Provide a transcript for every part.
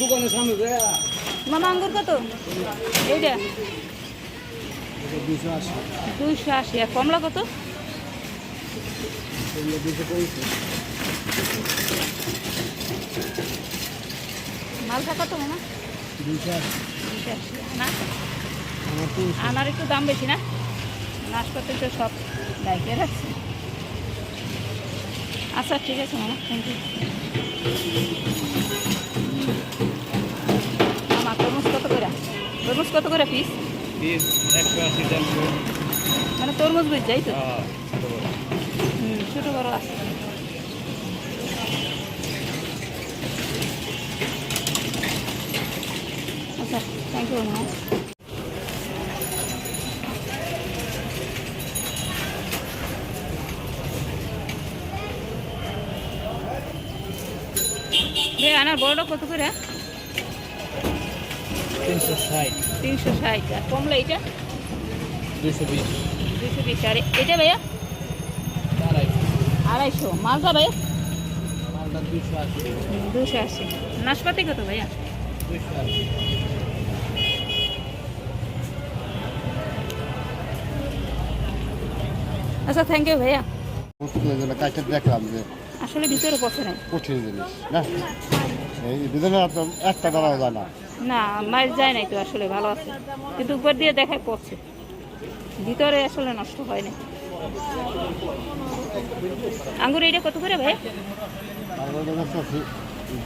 দোকানের সামনে মামা আঙ্গুর কত? এইটা? দুইশো আশি। আর কমলা কত? মালটা কত মামা? দুশো আশি। দুইশো আশি। আনার একটু দাম বেশি না? নাশপাতি তো সব ডাইকে রাখছে। আচ্ছা ঠিক আছে মামা। থ্যাংক ইউ মামা তরমুজ কত করে তরমুজ কত করে পিস পিস একশো আশি দেড়শো মানে তরমুজ বুঝ যাই তো? হ্যাঁ হুম ছোটো বড় আছে। আচ্ছা থ্যাংক ইউ রে আনার বড়টা কত করে? তিনশো ষাট। তিনশো ষাট। আর কমলা এইটা? দুশো বিশ। দুশো বিশ। আর এটা ভাইয়া? আড়াইশো। মালটা ভাইয়া? দুশো আশি। নাশপাতি কত ভাইয়া? আচ্ছা থ্যাংক ইউ ভাইয়া। কাজটা দেখলাম যে আসলে ভিতরে পছন্দ নাই কঠিন জিনিস না? এই দুজনে একটা দাঁড়াও যায় না না মাছ যায় নাই তো আসলে ভালো আছে। কিন্তু উপর দিয়ে দেখায় পড়ছে ভিতরে আসলে নষ্ট হয় না আঙ্গুর এইটা কত করে ভাই?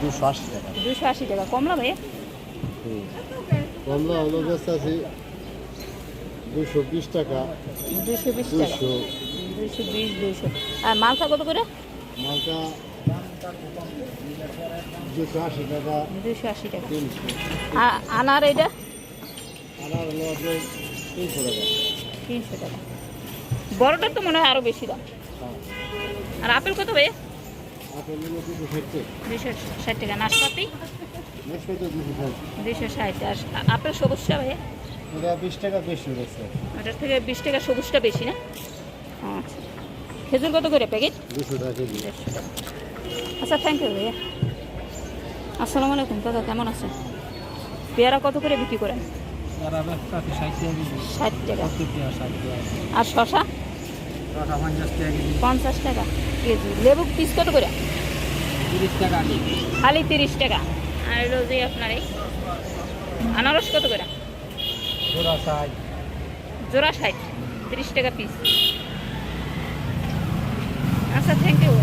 দুশো আশি টাকা। দুশো আশি টাকা কমলা ভাই? কমলা হলো আছে দুশো বিশ টাকা। দুশো বিশ টাকা। দুশো বিশ দুশো। আর মালটা কত করে? মালটা দুশো আশি টাকা। আর আনার এইটা? আনার তিনশো টাকা। বড়টার তো মনে হয় আরও বেশি দাম। হ্যাঁ। আর আপেল কত ভাই দুশো ষাট টাকা। নাশপাতি? দুশো ষাট। আর আপেল সবুজটা ভাইয়া? বিশ টাকা বেশি ওটার থেকে বিশ টাকা সবুজটা বেশি না? আচ্ছা। খেজুর কত করে প্যাকেট? দুশো টাকা কেজি। আচ্ছা থ্যাংক ইউ ভাইয়া। আসসালামু আলাইকুম দাদা কেমন আছেন? পেয়ারা কত করে বিক্রি করেন? ষাট টাকা আর শশা? পঞ্চাশ টাকা কেজি। লেবু পিস কত করে? তিরিশ টাকা কেজি। খালি তিরিশ টাকা। আর যে আপনার এই আনারস কত করে? জোড়া ষাট। তিরিশ টাকা পিস। আচ্ছা থ্যাংক ইউ